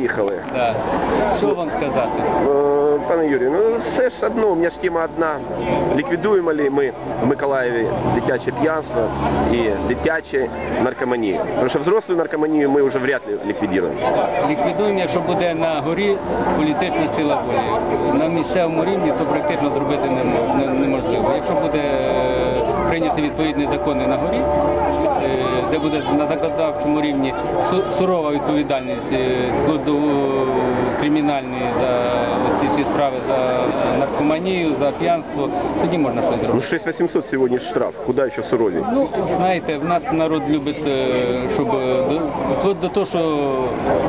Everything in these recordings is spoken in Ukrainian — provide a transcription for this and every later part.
Поїхали. Да. Що вам сказати? Е, Пане Юрію, ну все ж одно, у мене ж тема одна. Ліквідуємо ли ми в Миколаєві дитяче п'янство і дитяче наркоманію? Тому що взрослу наркоманію ми вже вряд ли ліквідуємо. Ліквідуємо, якщо буде на горі політична сила волі. На місцевому рівні то практично зробити не мож- неможливо. Якщо буде е, прийняти відповідні закони на горі, де буде на законодавчому рівні сурова відповідальність е, до е, кримінальної за ці всі справи за наркоманію, за п'янство, тоді можна щось зробити. Ну зробити. 6800 сьогодні штраф, куди ще сурові? Ну, знаєте, в нас народ любить, е, щоб е, до- до того, що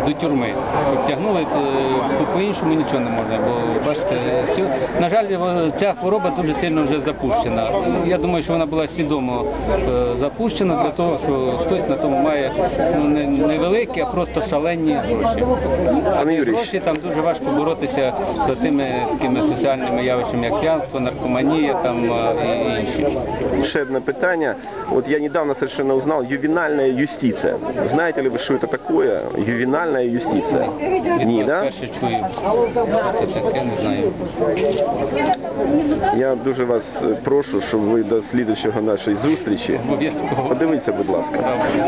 до тюрми. Щоб тягнули, то по- по-іншому нічого не можна. Бо бачите, на жаль, ця хвороба дуже сильно вже запущена. Я думаю, що вона була свідомо е, запущена для того, що хтось на тому має ну, не, невеликі, а просто шалені гроші. А гроші там дуже важко боротися з тими такими соціальними явищами, як п'янство, наркоманія там і інші. Ще одне питання. Вот я недавно совершенно узнал ювенальная юстиция. Знаете ли вы, что это такое? Ювенальная юстиция? Ні, да? Перше чую. Це таке, не знаю. Я дуже вас прошу, щоб ви до слідчого нашої зустрічі Обов'язково. Подивіться, будь ласка.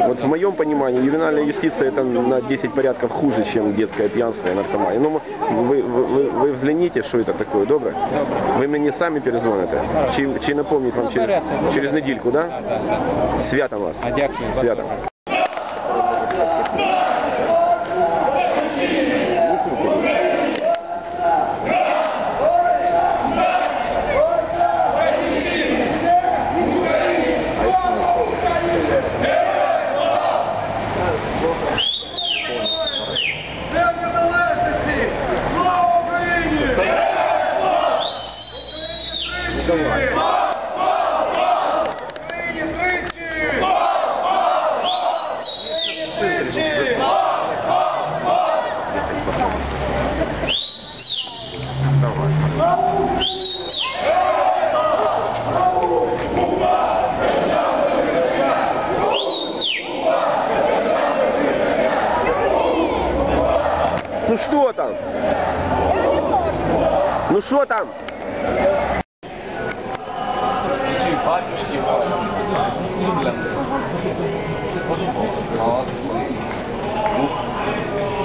Вот в моем понимании ювенальная юстиция это на 10 порядков хуже, чем детское пьянство и наркомания. Ну, вы, вы, вы, вы взгляните, что это такое, добре? Ви мені самі перезвоните? Чи, чи напомнить вам через, Наберете, через недільку, да? Святом вас. А дякую. Святом. Україні тричі! Україні тричі! Ну что там? Ну что там? Батюшки Божьи, для меня. Вот Бог, Бог, Бог, Бог,